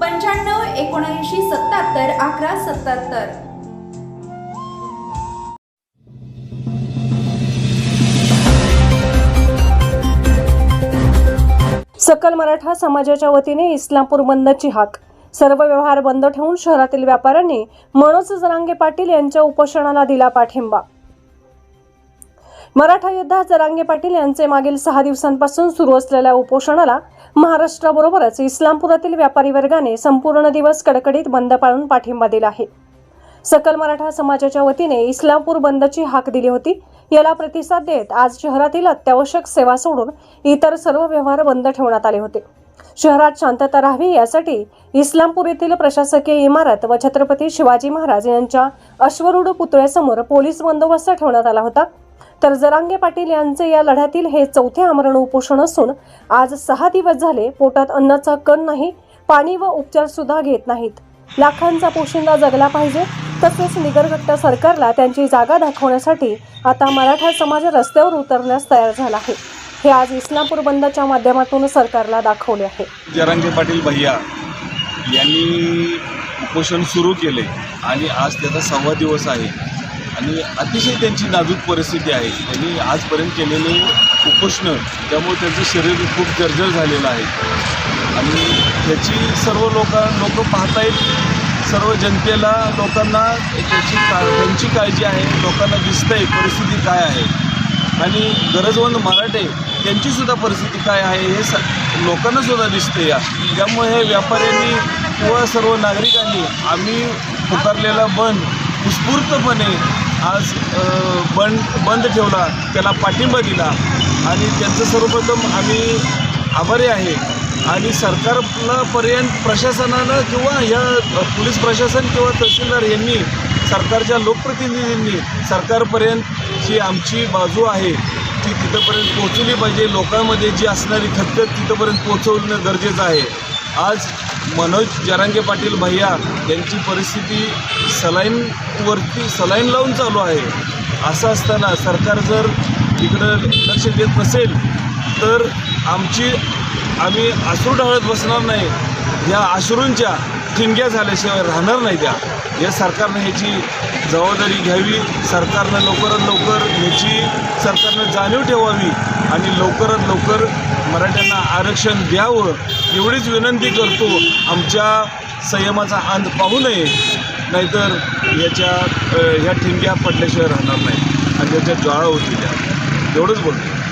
पंच्याण्णव एकोणऐंशी सत्याहत्तर अकरा सत्याहत्तर. सकल मराठा समाजाच्या वतीने इस्लामपूर बंदची हाक. सर्व व्यवहार बंद ठेवून शहरातील व्यापाऱ्यांनी मनोज जरांगे पाटील यांच्या उपोषणाला दिला पाठिंबा. मराठा योद्धा जरांगे पाटील यांचे मागील सहा दिवसांपासून सुरू असलेल्या उपोषणाला महाराष्ट्राबरोबरच इस्लामपुरातील व्यापारी वर्गाने संपूर्ण दिवस कडकडीत बंद पाळून पाठिंबा दिला आहे. सकल मराठा समाजाच्या वतीने इस्लामपूर बंदची हाक दिली होती. याला प्रतिसाद देत आज शहरातील अत्यावश्यक सेवा सोडून इतर सर्व व्यवहार बंद ठेवण्यात आले होते. शहरात शांतता राहावी यासाठी इस्लामपूर येथील प्रशासकीय इमारत व छत्रपती शिवाजी महाराज यांच्या अश्वरूढ पुतळ्यासमोर पोलीस बंदोबस्त ठेवण्यात आला होता. तर जरांगे पाटील यांचे या लढ्यातील हे चौथे आमरण उपोषण असून आज सहा दिवस झाले पोटात अन्नाचा कण नाही पाणी व उपचार सुद्धा घेत नाहीत. लाखांचा पोशिंदा जगला पाहिजे तसेच निगरगट्ट सरकारला त्यांची जागा दाखवण्यासाठी आता मराठा समाज रस्त्यावर उतरण्यास तयार झाला आहे. हे आज इस्लामपूर बंदच्या माध्यमातून सरकारला दाखवले आहे. जरांगे पाटील भैया यांनी उपोषण सुरू केले आणि आज त्याचा सहावा दिवस आहे. आणि अतिशय त्यांची नाजूक परिस्थिती आहे. त्यांनी आजपर्यंत केलेले उपोषणं त्यामुळे त्यांचं शरीर खूप जर्जर झालेलं आहे. आणि त्याची सर्व लोक लोक पाहतायत सर्व जनतेला लोकांना त्याची का त्यांची काळजी आहे. लोकांना दिसतंय परिस्थिती काय आहे. आणि गरजवंत मराठे त्यांचीसुद्धा परिस्थिती काय आहे हे स लोकांनासुद्धा दिसते या त्यामुळे हे व्यापाऱ्यांनी किंवा सर्व नागरिकांनी आम्ही पुकारलेला बंद उत्स्फूर्तपणे आज बंद बंद ठेवला त्याला पाठिंबा दिला. आणि त्यांचं सर्वप्रथम आम्ही आभारी आहे. आणि सरकारला पर्यंत प्रशासनानं किंवा ह्या पोलीस प्रशासन किंवा तहसीलदार यांनी सरकारच्या लोकप्रतिनिधींनी सरकारपर्यंत जी आमची बाजू आहे. ती तिथंपर्यंत पोहोचवली पाहिजे. लोकांमध्ये जी असणारी खतखत तिथंपर्यंत पोहोचवणं गरजेचं आहे. आज मनोज जरांगे पाटील भैया यांची परिस्थिती सलाईनवरती सलाईन लावून चालू आहे. असं असताना सरकार जर इकडं लक्ष देत नसेल तर आमची आम्ही आश्रू ढाळत बसणार नाही. या आश्रूंच्या ठिणग्या झाल्याशिवाय राहणार नाही त्या. या सरकारनं ह्याची जबाबदारी घ्यावी सरकारनं लवकरात लवकर ह्याची सरकारनं जाणीव ठेवावी आणि लवकरात लवकर मराठ्यांना आरक्षण द्यावं एवढीच विनंती करतो. आमच्या संयमाचा अंत पाहू नये नाहीतर याच्या ह्या ठिणग्या पडल्याशिवाय राहणार नाही. आणि त्याच्या ज्वाळा होती त्या. एवढंच बोलतो.